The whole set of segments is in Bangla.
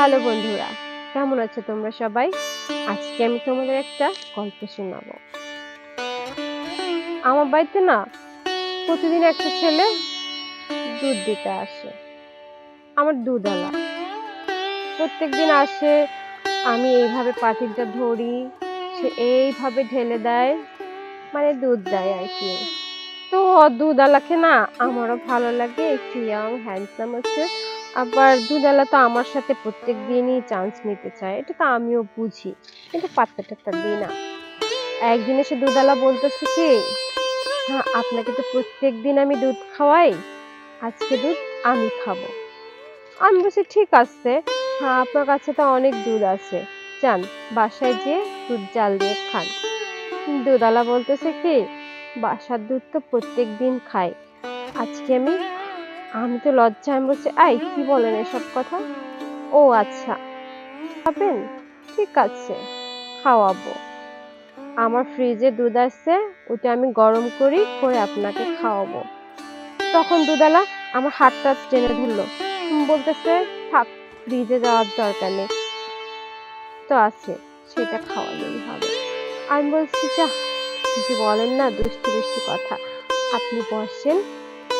হ্যালো বন্ধুরা, কেমন আছো তোমরা সবাই? আজকে আমি তোমাদের একটা গল্প শোনাবো। আমার বাড়িতে না, প্রতিদিন একটা ছেলে দুধ দিতে আসে। আমার দুধওয়ালা। প্রত্যেকদিন আসে, আমি এইভাবে পাতিলটা ধরি, সে এইভাবে ঢেলে দেয় মানে দুধ দেয় আর কি। তো দুধওয়ালাকে না, আমারও ভালো লাগে, একটু ইয়াং হ্যান্ডসাম আছে আবার দুধালা তো আমার সাথে প্রত্যেক দিনই চান্স নিতে চায়, এটা তো আমিও বুঝি, কিন্তু পাত্তা টাত্তা দিই না। একদিন এসে দুধালা বলতেছে কি হ্যাঁ আপনাকে তো প্রত্যেক দিন আমি দুধ খাওয়াই, আজকে দুধ আমি খাব। আমি বলছি, ঠিক আছে হ্যাঁ আপনার কাছে তো অনেক দুধ আছে চান বাসায় যেয়ে দুধ জাল দিয়ে খান। দুধালা বলতেছে কি, বাসার দুধ তো প্রত্যেক দিন খাই, আজকে আমি আমি তো লজ্জা আমি বলছি, আই, কি বলেন এসব কথা? ও আচ্ছা। খাবেন? ঠিক আছে, খাওয়াবো। আমার ফ্রিজে দুধ আসছে ওটা আমি গরম করি, করে আপনাকে খাওয়াবো। তখন দুধালা আমার হাতটা টেনে ধরলো। বলতেছে, থাক, ফ্রিজে যাওয়ার দরকার নেই। তো আছে, সেটা খাওয়ালেই হবে। আমি বলছি, যা যে বলেন না দুষ্টু দুষ্টু কথা। আপনি বসেন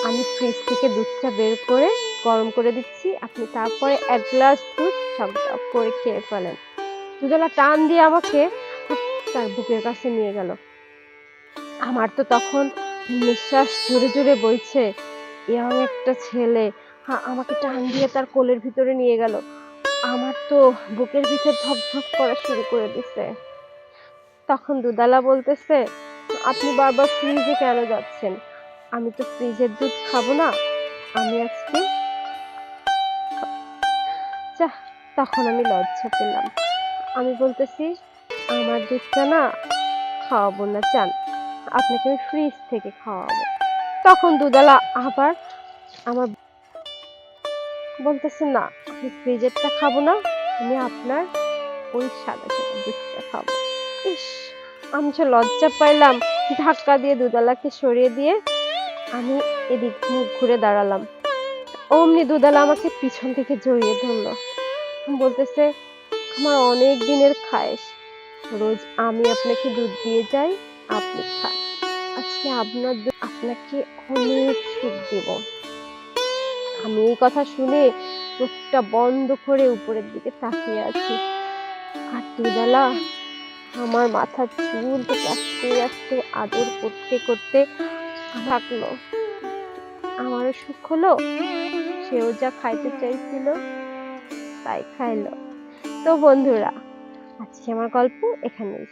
আমি ফ্রিজ থেকে দুধটা বের করে গরম করে দিচ্ছি। আপনি তারপরে এক গ্লাস দুধ সব করে খেয়ে ফেলেন। দুধওয়ালা টান দিয়ে আমাকে তার বুকের কাছে নিয়ে গেল। আমার তো তখন নিঃশ্বাস জোরে জোরে বইছে, ইয়াং একটা ছেলে। হা- আমাকে টান দিয়ে তার কোলের ভিতরে নিয়ে গেল। আমার তো বুকের ভিতর ধক করা শুরু করে দিছে। তখন দুধালা বলতেছে, আপনি বারবার ফ্রিজে কেন যাচ্ছেন? আমি তো ফ্রিজের দুধ খাব না। আমি আজকে যা, তখন আমি লজ্জা পেলাম। আমি বলতেছি, আমার দুধটা না খাওয়াবো না, চান। আপনাকে আমি ফ্রিজ থেকে খাওয়াবো। তখন দুধালা আবার আমার বলতেছে, না, আমি ফ্রিজেরটা খাব না, আমি আপনার ওই সাদা সাদা দুধটা খাব। ইস, আমি যে লজ্জা পাইলাম, ধাক্কা দিয়ে দুধালাকে সরিয়ে দিয়ে আমি এদিক মুখ ঘুরে দাঁড়ালাম। অমনি দুধালা আমাকে পিছন থেকে জড়িয়ে ধরলো। বলতেছে, আমার অনেক দিনের খায়েশ। রোজ আমি আপনাকে দুধ দিয়ে যাই, আপনি খান। আজকে আপনার আপনাকে অনেক সুখ দেব। আমি এই কথা শুনে চোখটা বন্ধ করে উপরের দিকে তাকিয়ে আছি। আর দুধালা আমার মাথার চুল আস্তে আস্তে আদর করতে করতে থাকল। আমারও সুখ হলো, সেও যা খাইতে চাইছিল তাই খাইলো। তো বন্ধুরা, আজকে আমার গল্প এখানেই